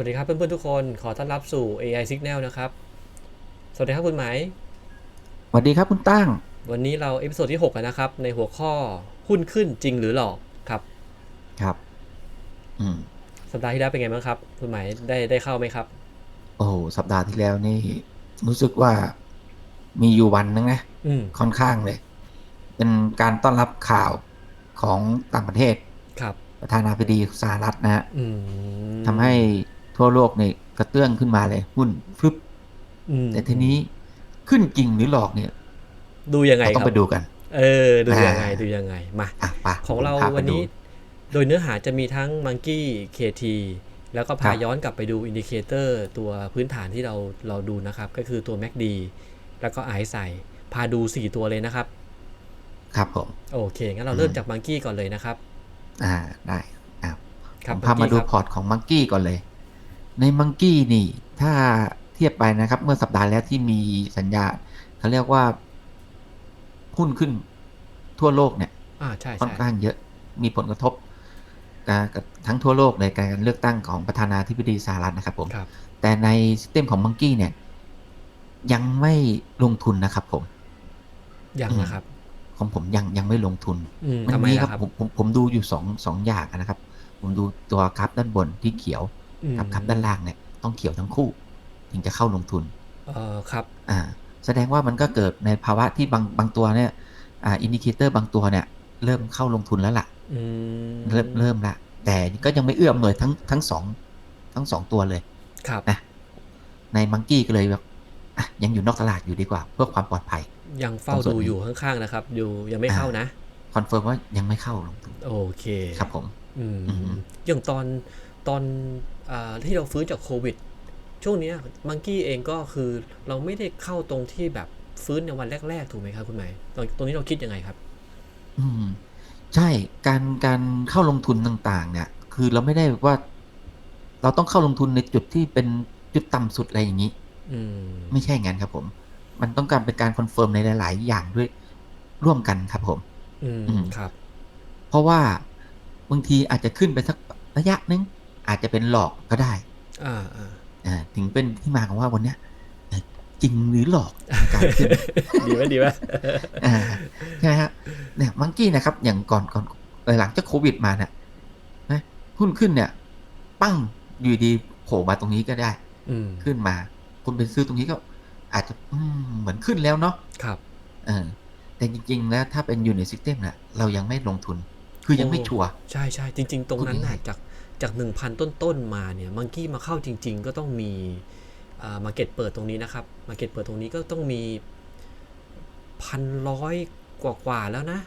วัสดีครับเพื่อนๆทุกคนขอต้อนรับสู่ AI Signal นะครับ สวัสดีครับคุณไหมายสวัสดีครับคุณตั้ง วันนี้เราเอพิโซดที่6แล้วนะครับ ในหัวข้อหุ้นขึ้นจริงหรือหลอกครับครับ อืมสัปดาห์ที่แล้วเป็นไงบ้างครับ คุณไหมายได้ได้เข้าไหมครับ โอ้โหสัปดาห์ที่แล้วนี่ รู้สึกว่ามีอยู่วันนึงนะอืมค่อนข้างเลย เป็นการต้อนรับข่าวของต่างประเทศครับประธานาธิบดีสหรัฐนะฮะอืมทำให้ ทั่วโลกนี่กระเตื้องขึ้นมาเลยหุ้นฟึบอืมแต่ทีนี้ขึ้นจริงหรือหลอกเนี่ย ดูยังไงเราคต้อรับงไปดูกัน เออ ดูยังไงอ่าดูยังไงมาอะไปของเราผมพไปวันนี้ดูโดยเนื้อหาจะมีทั้ง Monkey KT แล้วก็พาครับย้อนกลับไปดูอินดิเคเตอร์ตัวพื้นฐานที่เราเราดูนะครับ ก็คือตัว MACD แล้วก็ไอซ์ใส่พาดู 4 ตัวเลยนะครับ ครับผม โอเค งั้นเราเริ่มอืมจาก Monkey ก่อนเลยนะครับ อ่าได้อ่าครับผมพามา Monkey ดูครับพอร์ตของมังกี้ก่อนเลย ในมังกี้นี่ ถ้าเทียบไปนะครับ เมื่อสัปดาห์แล้วที่มีสัญญาณเขาเรียกว่าหุ้นขึ้นทั่วโลกเนี่ยอ่าใช่ค่อนใช่ข้างเยอะมีผลกระทบกับกับทั้งทั่วโลกในการเลือกตั้งของประธานาธิบดีสหรัฐนะครับผมครับแต่ในซิสเต็มของมังกี้เนี่ย ยังไม่ลงทุนนะครับผม ยังอืมนะครับ ของผมยังยังไม่ลงทุนอืมมันทำไมมีล่ะครับผมผมผมดูอยู่สองสองอย่างนะครับ ผมดูตัวกราฟด้านบนที่เขียวอืม กับกราฟด้านล่างเนี่ยต้องเขียวทั้งคู่ ถึงจะเข้าลงทุนเออครับ อ่า แสดงว่ามันก็เกิดในภาวะที่บางบางตัวเนี่ยอ่าอินดิเคเตอร์บางตัวเนี่ย เริ่มเข้าลงทุนแล้วล่ะอืมเริ่มเริ่มละแต่ก็ยังไม่เอื้อมหน่วยทั้งทั้งสองทั้งสองตัวเลย ครับนะในมังกี้ก็เลยแบบอะยังอยู่นอกตลาดอยู่ดีกว่า เพื่อความปลอดภัย ยังเฝ้าตรงส่วนดูนี้อยู่ข้างๆนะครับ อยู่ยังไม่เข้านะคอนเฟิร์มว่ายังไม่เข้าลงทุนโอเคครับผม อืมอืมอย่างตอนตอนอา ที่เราฟื้นจากโควิด ช่วงเนี้มังกี้เองก็คือเราไม่ได้เข้าตรงที่แบบฟื้นในวันแรก ๆ ถูกไหมครับคุณหมายตรงตรงนี้เราคิดยังไงครับ อืม ใช่การการเข้าลงทุนต่าง ๆ เนี่ย คือเราไม่ได้ว่า เราต้องเข้าลงทุนในจุดที่เป็นจุดต่ำสุดอะไรอย่างนี้อืมไม่ใช่งั้นครับผม มันต้องการเป็นการคอนเฟิร์มในหลาย ๆ อย่างด้วยร่วมกันครับผม อืมอืมครับ เพราะว่าบางทีอาจจะขึ้นไปสักระยะนึง อาจจะเป็นหลอกก็ได้อ่าอ่าอ่าถึงเป็นที่มาของว่าวันเนี้ยเอ่อจริงหรือหลอกในการขึ้นดีไหมดีไหมอ่าใช่ไหมฮะเนี่ยมังกี้นะครับ อย่างก่อนก่อนเอ่อหลังจากโควิดมาเนี่ยนะหุ้นขึ้นเนี่ย ปั้งอยู่ดีโผล่มาตรงนี้ก็ได้อืมขึ้นมา คุณไปซื้อตรงนี้ก็ อาจจะอืมเหมือนขึ้นแล้วเนาะครับเออแต่จริง ๆ แล้วถ้าเป็นอยู่ในซิสเต็มเนี่ยเรายังไม่ลงทุน คือยังไม่โอ้ชัวร์ใช่ใช่จริง ๆ ตรงนั้นน่ะพูดง่ายจาก จากหนึ่งพันต้นๆมาเนี่ยมังกี้มาเข้าจริง ๆ ก็ต้องมีอ่ามาเก็ตเปิดตรงนี้นะครับมาเก็ตเปิดตรงนี้ก็ต้องมีพันร้อยกว่าๆแล้วนะ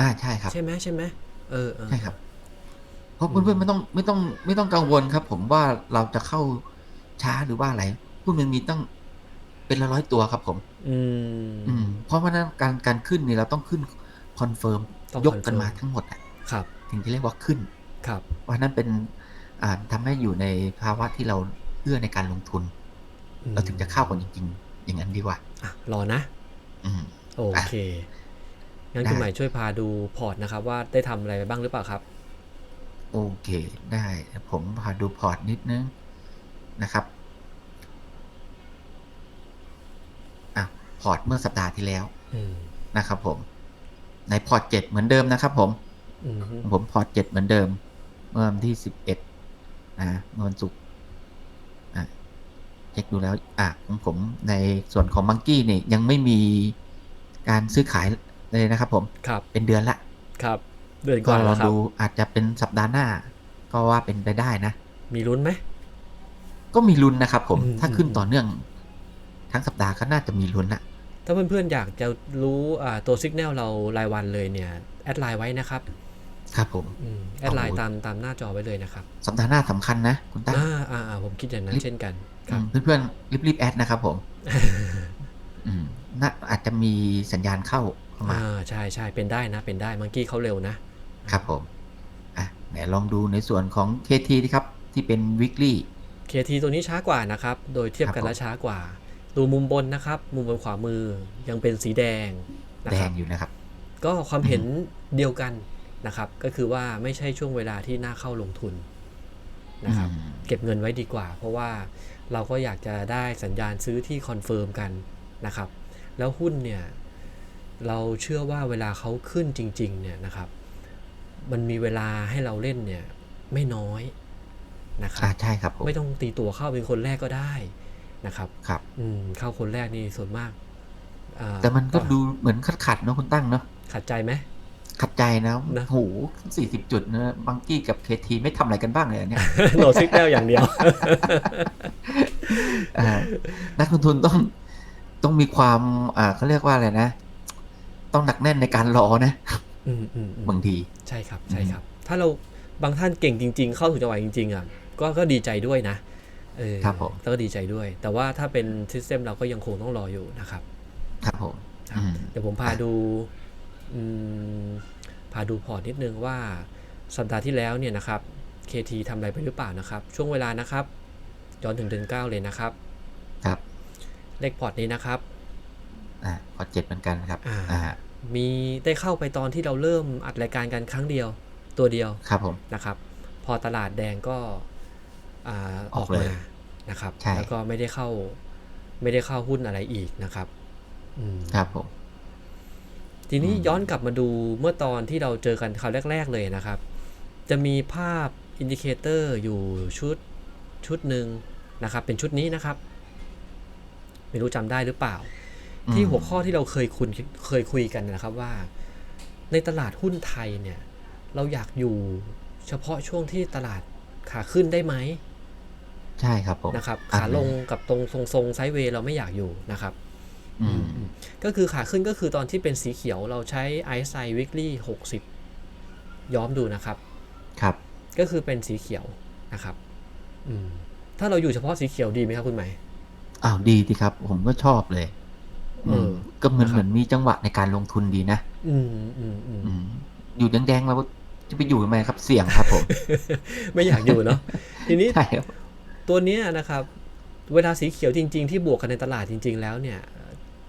อ่าใช่ครับ ใช่ไหมใช่ไหมเออเออใช่ครับ เพราะเพื่อนๆไม่ต้องไม่ต้องไม่ต้องกังวลครับ ผมว่าเราจะเข้าช้าหรือว่าอะไรหุ้นมันมีตั้งเป็นละร้อยตัวครับผม อืมอืมเพราะว่านั้นการการขึ้นนี่เราต้องขึ้นคอนเฟิร์มต้องยกกัน confirm มาทั้งหมดอะครับ ถึงจะเรียกว่าขึ้น ครับว่านั้นเป็นอ่าทำให้อยู่ในภาวะที่เราเอื้อในการลงทุนอืมเราถึงจะเข้ากันจริง ๆ อย่างนั้นดีกว่าอะรอนะอืมโอเคงั้นได้คุณหมายช่วยพาดูพอร์ตนะครับ ว่าได้ทำอะไรไปบ้างหรือเปล่าครับ โอเค ได้เดี๋ยวผมพาดูพอร์ตนิดนึงนะครับอะพอร์ตเมื่อสัปดาห์ที่แล้วอืมนะครับ ผม ในพอร์ตเจ็ดเหมือนเดิมนะครับ ผมอืมผมพอร์ตเจ็ดเหมือนเดิม เมื่อวันที่สิบเอ็ดนะเมื่อวันศุกร์อะเช็คดูแล้วอะของผมในส่วนของมังกี้นี่ยังไม่มีการซื้อขายเลยนะครับ ผมครับเป็นเดือนละครับ เดือนก็ก่อนลแล้อวงครับดูอาจจะเป็นสัปดาห์หน้า ก็ว่าเป็นไปได้นะ มีลุ้นไหมก็มีลุ้นนะครับผมอืมถ้าขึ้นอืมต่อเนื่อง ทั้งสัปดาห์ก็น่าจะมีลุ้นละถ้าเพื่อนๆอยากจะรู้อ่าตัวสัญญาณเรารายวันเลยเนี่ย แอดไลน์ไว้นะครับ ครับผมอืมแอดไลน์โอ้โหตามตามหน้าจอไว้เลยนะครับสัปดาห์หน้าสำคัญนะคุณตั้งอ่าอ่าอ่าผมคิดอย่างนั้นเช่นกันครับอืมเพื่อนๆรีบๆแอดนะครับผมอืมน่าอาจจะมีสัญญาณเข้าเข้ามาอ่าใช่ใช่เป็นได้นะ เป็นได้มังกี้เขาเร็วนะ ครับผมอะไหนลองดูในส่วนของ KT ดีครับ ที่เป็น weekly เคทีตัวนี้ช้ากว่านะครับ โดยเทียบกันครับผมแล้วช้ากว่า ดูมุมบนนะครับ มุมบนขวามือยังเป็นสีแดงนะแดครังบอยู่นะครับ ก็ความเห็นเดียวกัน นะครับ ก็คือว่าไม่ใช่ช่วงเวลาที่น่าเข้าลงทุนนะครับอืมเก็บเงินไว้ดีกว่า เพราะว่าเราก็อยากจะได้สัญญาณซื้อที่คอนเฟิร์มกันนะครับ แล้วหุ้นเนี่ย เราเชื่อว่าเวลาเขาขึ้นจริง ๆ เนี่ยนะครับ มันมีเวลาให้เราเล่นเนี่ยไม่น้อยนะครัอ่าบใช่ครับผมไม่ต้องตีตัวเข้าเป็นคนแรกก็ได้นะครับ ครับ อืมเข้าคนแรกนี่ส่วนมากอ่าแต่มันก็ดูเหมือนขัดขัดๆเนอะคุณตั้งเนาะขัดใจไหม ขัดใจนะนะโหสี่สิบจุดนะบังกี้กับเคทีไม่ทำอะไรกันบ้างเลยอะเนี่ย โหลดซิกแนลอย่างเดียว อ่านักลงทุนต้องต้องมีความ อ่าเขาเรียกว่าอะไรนะ ต้องหนักแน่นในการรอนะอืมอืมอืมบางที ใช่ครับ ใช่ครับ ถ้าเราบางท่านเก่งจริง ๆ เข้าถึงจังหวะจริงๆอะก็ก็ดีใจด้วยนะเออครับผม ก็ดีใจด้วย แต่ว่าถ้าเป็นซิสเต็มเราก็ยังคงต้องรออยู่นะครับ ครับผมครับอืม เดี๋ยวผมพาดูอืม พาดูพอร์ตนิดนึงว่าสัปดาห์ที่แล้วเนี่ยนะครับ KT ทำอะไรไปหรือเปล่านะครับ ช่วงเวลานะครับย้อนถึงเดือน9เลยนะครับครับ เลขพอร์ตนี้นะครับอ่าพอเจ็ดเหมือนกันครับอ่าอ่ามีได้เข้าไปตอนที่เราเริ่มอัดรายการกันครั้งเดียวตัวเดียวครับผมนะครับ พอตลาดแดงก็อ่าออออกกเลยมานะครับใช่แล้วก็ไม่ได้เข้า ไม่ได้เข้าหุ้นอะไรอีกนะครับอืมครับผม ทีนี้อืมย้อนกลับมาดูเมื่อตอนที่เราเจอกันคราวแรก ๆเลยนะครับ จะมีภาพอินดิเคเตอร์อยู่ชุดชุดหนึ่งนะครับ เป็นชุดนี้นะครับ ไม่รู้จำได้หรือเปล่า ที่อืมหัวข้อที่เราเคยคุยเคยคุยกันนะครับว่า ในตลาดหุ้นไทยเนี่ย เราอยากอยู่เฉพาะช่วงที่ตลาดขาขึ้นได้ไหมใช่ครับผมนะครับอ่ขาลงกับตรงทรงๆไซด์เวย์เราไม่อยากอยู่นะครับ อืมอืม ก็คือขาขึ้นก็คือตอนที่เป็นสีเขียวเราใช้ i s i weekly 60 ย้อมดูนะครับ ครับ ก็คือเป็นสีเขียวนะครับ อืม ถ้าเราอยู่เฉพาะสีเขียวดีไหมครับคุณไหมอ้าวดีดีครับ ผมก็ชอบเลยเออมก็เหมือนนะครับเหมือนมีจังหวะในการลงทุนดีนะ อืมอืมอืมอืมอยู่แดงๆเราจะไปอยู่ทำไมครับเสี่ยงครับผม ไม่อยากอยู่เนาะทีนี้ใช่ครับตัวเนี้ยนะครับ เวลาสีเขียวจริง ๆ ที่บวกกันในตลาดจริง ๆ แล้วเนี่ย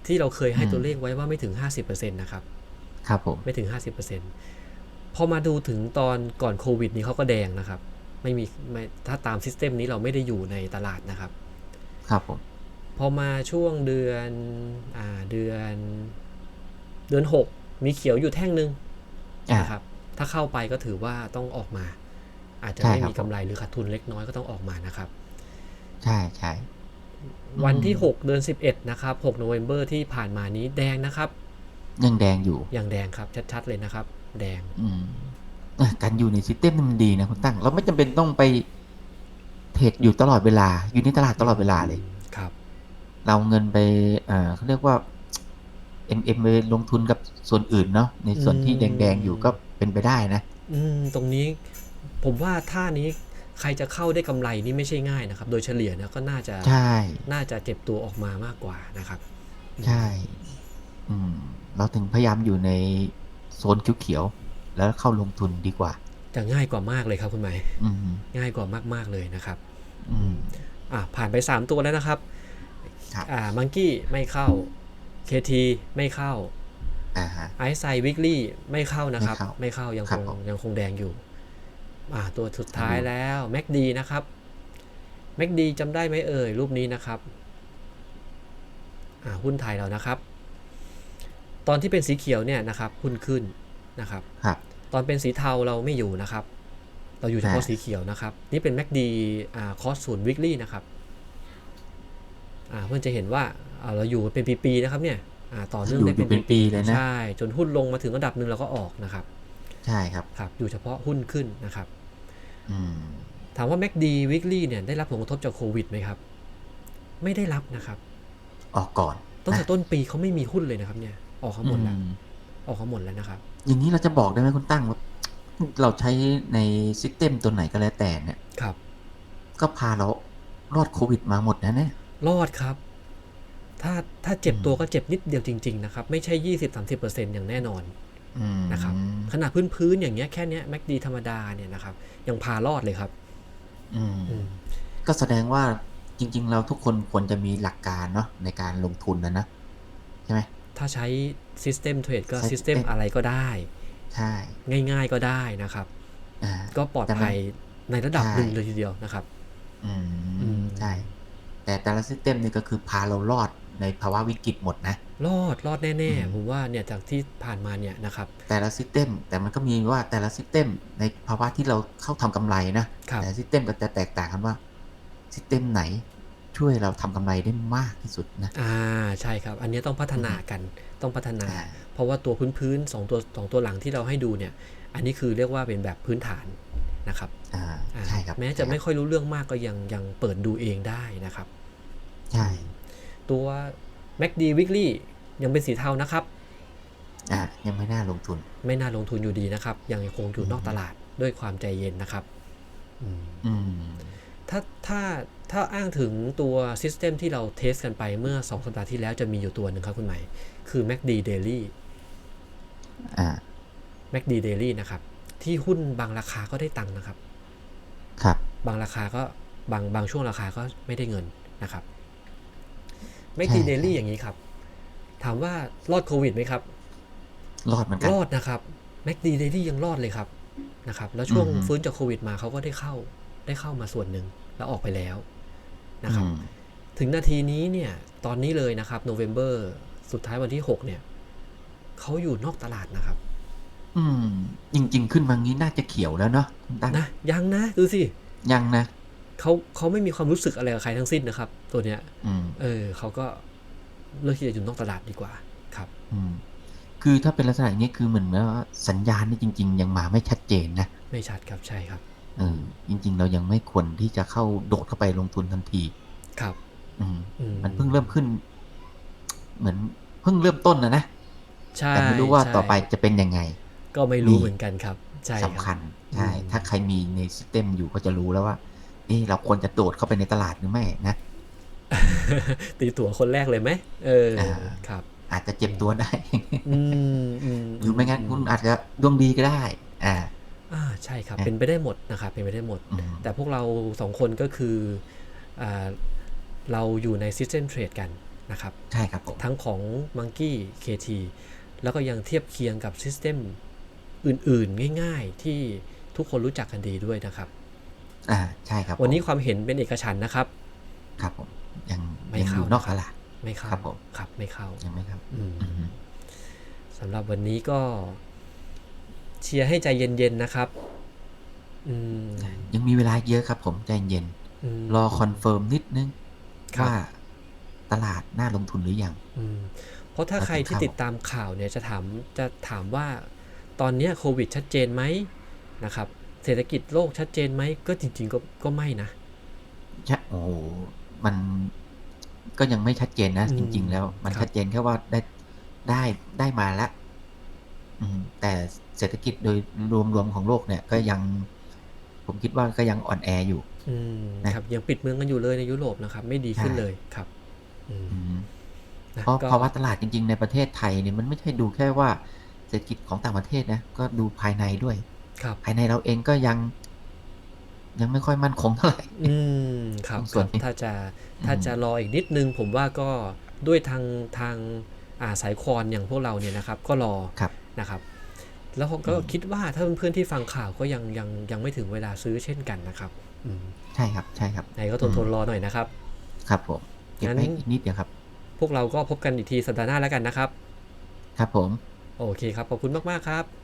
ที่เราเคยให้อืมตัวเลขไว้ว่าไม่ถึง 50%นะครับ ครับผม ไม่ถึง 50%พอมาดูถึงตอนก่อนโควิดนี้เขาก็แดงนะครับ ไม่มีไม่ถ้าตามซิสเต็มนี้เราไม่ได้อยู่ในตลาดนะครับ ครับผม พอมาช่วงเดือนอ่าเดือน เดือน 6 มีเขียวอยู่แท่งหนึ่งอ่านะครับ ถ้าเข้าไปก็ถือว่าต้องออกมา อาจจะใช่ไม่ครับมีกำไรหรือขาดทุนเล็กน้อยก็ต้องออกมานะครับ ใช่ใช่ วันที่อืม6เดือน 11 นะครับ6 n o v e m b e r ที่ผ่านมานี้แดงนะครับ ยังแดงอยู่อย่างแดงครับ ชัดๆเลยนะครับ แดงอืมอะการอยู่ในซิสเต็มนี่มันดีนะคุณตั้ง เราไม่จำเป็นต้องไปเทรดอยู่ตลอดเวลา อยู่ในตลาดตลอดเวลาเลยครับ เราเอาเงินไปเอ่อเขาเรียกว่า M M ไปลงทุนกับส่วนอื่นเนาะในส่วนที่อืมแดงๆอยู่ก็เป็นไปได้นะ อืมตรงนี้ผมว่าท่านี้ ใครจะเข้าได้กำไรนี่ไม่ใช่ง่ายนะครับ โดยเฉลี่ยนะก็น่าจะใช่น่าจะเก็บตัวออกมามากกว่านะครับ ใช่ อืม เราถึงพยายามอยู่ในโซนเขียวๆแล้วเข้าลงทุนดีกว่าจะง่ายกว่ามากเลยครับคุณหมายอืมง่ายกว่ามากๆเลยนะครับ อืมอะผ่านไป3ตัวแล้วนะครับครับอ่ามังกี้ไม่เข้า KT ไม่เข้าอ่าฮะไอซ์ไซวิกลี่ไม่เข้านะครับ ไม่เข้าไม่เข้ายังคครับงผมยังคงแดงอยู่อ่า ตัวสุดท้ายอืมแล้วแม็กดีนะครับแม็กดีจำได้ไหมเอ่ย รูปนี้นะครับอ่าหุ้นไทยเรานะครับ ตอนที่เป็นสีเขียวเนี่ยนะครับหุ้นขึ้นนะครับครับตอนเป็นสีเทาเราไม่อยู่นะครับ เราอยู่เฉพาะอ่าสีเขียวนะครับ นี่เป็น MACD อ่าคอสศูนย์วิกฤนะครับอ่าเพื่อนจะเห็นว่าอ่าเราอยู่เป็นปีๆนะครับเนี่ยอ่าต่อเนื่องอยู่ได้อยู่เป็นปีเลยนะใช่จนหุ้นลงมาถึงระดับหนึ่งเราก็ออกนะครับ ใช่ครับครับอยู่เฉพาะหุ้นขึ้นนะครับอืมถามว่า MACD weekly เนี่ยได้รับผลกระทบจากโควิดไหมครับ ไม่ได้รับนะครับ ออกก่อนตั้งแต่นะต้นปีเขาไม่มีหุ้นเลยนะครับ เนี่ย ออกเขาหมดแล้วอืมออกเขาหมดแล้วนะครับ อย่างนี้เราจะบอกได้ไหมคุณตั้งว่าเราใช้ในซิสเต็มตัวไหนก็แล้วแต่เนี่ยครับ ก็พาเรารอดโควิดมาหมดนะเนี่ยรอดครับ ถ้าถ้าเจ็บอืมตัวก็เจ็บนิดเดียวจริง ๆ นะครับ ไม่ใช่20-30%อย่างแน่นอนอืม นะครับขนาดพื้นๆอย่างเงี้ยแค่เนี้ยแม็กดีธรรมดาเนี่ยนะครับยังพารอดเลยครับอืมอืมก็แสดงว่าจริง ๆ เราทุกคนควรจะมีหลักการเนาะในการลงทุนนะนะใช่ไหมถ้าใช้ System Trade ก็ System System อะไรก็ได้ใช่ง่าย ๆก็ได้นะครับอ่าก็ปลอดแต่มันภัยในระดับใช่หนึ่งเลยทีเดียวนะครับ อือืมมใช่ แต่แต่ละซิสเต็มนี่ก็คือพาเรารอด ในภาวะวิกฤตหมดนะ รอดรอดแน่อืมๆผมว่าเนี่ยจากที่ผ่านมาเนี่ยนะครับแต่ละซิสเต็มแต่มันก็มีว่าแต่ละซิสเต็มในภาวะที่เราเข้าทำกำไรนะครับแต่ซิสเต็มก็จะแตกต่างกันว่าซิสเต็มไหนช่วยเราทำกำไรได้มากที่สุดนะ อ่า ใช่ครับ อันนี้ต้องพัฒนากัน ต้องพัฒนาอ่าเพราะว่าตัวพื้นพื้นๆสองตัวสองตัวหลังที่เราให้ดูเนี่ย อันนี้คือเรียกว่าเป็นแบบพื้นฐานนะครับ อ่าอ่าใช่ครับ แม้จะไม่ค่อยรู้เรื่องมากก็ยังยังเปิดดูเองได้นะครับ ใช่ ตัว MACD Weekly ยังเป็นสีเทานะครับอ่ายังไม่น่าลงทุน ไม่น่าลงทุนอยู่ดีนะครับ ยังคงอยู่อืมนอกตลาดด้วยความใจเย็นนะครับอืมอืมถ้าถ้าถ้าอ้างถึงตัวซิสเต็มที่เราเทสกันไปเมื่อ 2 สัปดาห์ที่แล้วจะมีอยู่ตัวหนึ่งครับคุณใหม่ คือ MACD Daily อ่า MACD Daily นะครับ ที่หุ้นบางราคาก็ได้ตังค์นะครับ ครับ บางราคาก็บางบางช่วงราคาก็ไม่ได้เงินนะครับ MACD ใช่ Daily ใช่อย่างนี้ครับ ถามว่ารอดโควิดไหมครับ รอดเหมือนกันรอดนะครับ MACD Daily ยังรอดเลยครับนะครับ แล้วช่วงอือฮึฟื้นจากโควิดมาเขาก็ได้เข้าได้เข้ามาส่วนหนึ่งแล้วออกไปแล้วนะครับอืมถึงนาทีนี้เนี่ย ตอนนี้เลยนะครับโนเวม ber สุดท้ายวันที่6เนี่ยเขาอยู่นอกตลาดนะครับ อืม จริง ๆ ขึ้นมางี้น่าจะเขียวแล้วเนาะคุณตั้งนะยังนะ ดูสิ ยังนะ เขาเขาไม่มีความรู้สึกอะไรกับใครทั้งสิ้นนะครับ ตัวเนี้ยอืมเออเขาก็เลือกที่จะอยู่นอกตลาดดีกว่า ครับอืมคือถ้าเป็นลักษณะอย่างนี้คือเหมือนว่าสัญญาณนี่จริง ๆ ยังมาไม่ชัดเจนนะ ไม่ชัดครับใช่ครับเออจริง ๆ เรายังไม่ควรที่จะเข้าโดดเข้าไปลงทุนทันที ครับ อืมอืมันเพิ่งเริ่มขึ้น เหมือนเพิ่งเริ่มต้นนะนะใช่แต่ไม่รู้ว่าใช่ต่อไปจะเป็นยังไง ก็ไม่รู้นี่เหมือนกันครับใช่รับสำคัญใช่อืมถ้าใครมีในซิสเต็มอยู่ก็จะรู้แล้วว่า เอ๊ะเราควรจะโดดเข้าไปในตลาดหรือไม่นะตีตั๋วคนแรกเลยไหมเอออ่าครับ อาจจะเจ็บตัวได้อืมอืมหรือไม่งั้นคุณอาจจะดวงดีก็ได้ อ่าอ่าใช่ครับนะเป็นไปได้หมดนะครับเป็นไปได้หมดอืมแต่พวกเราสองคนก็คืออ่าเราอยู่ใน System Trade กันนะครับใช่ครับผมทั้งของ Monkey KT แล้วก็ยังเทียบเคียงกับ System อื่นๆ ง่าย ๆ ที่ทุกคนรู้จักกันดีด้วยนะครับ อ่าใช่ครับผมวันนี้ความเห็นเป็นเอกฉันท์นะครับ ครับผมยังไม่ยังอเข้ายู่นอกตลาดไม่เข้าครับผมครับไม่เข้ายังไม่ครับอืมอืมสำหรับวันนี้ก็ เชียร์ให้ใจเย็นๆนะครับอืมยังมีเวลาเยอะครับ ผมใจเย็นมรอคอนเฟิร์มนิดนึงครับว่าตลาดน่าลงทุนหรือยังอืมเพราะถ้าแล้วใครที่เข้าติดตามข่าวเนี่ยจะถามจะถามว่าตอนเนี้ยโควิดชัดเจนไหมนะครับ เศรษฐกิจโลกชัดเจนไหม ก็จริง ๆ ก็ก็ไม่นะใช่โอ้โหมันก็ยังไม่ชัดเจนนะอืมจริง ๆ แล้ว มันครับชัดเจนแค่ว่าได้ได้ได้มาแล้วอืมแต่เศรษฐกิจโดยรวมๆของโลกเนี่ย ก็ยัง ผมคิดว่าก็ยังอ่อนแออยู่อืมนะครับยังปิดเมืองกันอยู่เลยในยุโรปนะครับ ไม่ดีขึ้นใช่เลยครับอืมอืมนะเพราะก็ภาวะตลาดจริง ๆ ในประเทศไทยเนี่ยมันไม่ใช่ดูแค่ว่าเศรษฐกิจของต่างประเทศนะ ก็ดูภายในด้วยครับ ภายในเราเองก็ยังยังไม่ค่อยมั่นคงเท่าไหร่ อืม ครับส่ควรันบนี้ถ้าจะถ้าจะรออีกนิดนึง ผมว่าก็ด้วยทางทางอ่าสายคอนอย่างพวกเราเนี่ยนะครับ ก็รอครับนะครับ แล้วผมก็อืมคิดว่าถ้าเพื่อนๆที่ฟังข่าวก็ยังยังยังไม่ถึงเวลาซื้อเช่นกันนะครับ อืม ใช่ครับใช่ครับไหนก็ทนทนรอหน่อยนะครับ ครับผมเก็บงั้นให้อีกนิดเดียวครับ พวกเราก็พบกันอีกทีสัปดาห์หน้าแล้วกันนะครับ ครับผม โอเคครับขอบคุณมากๆครับ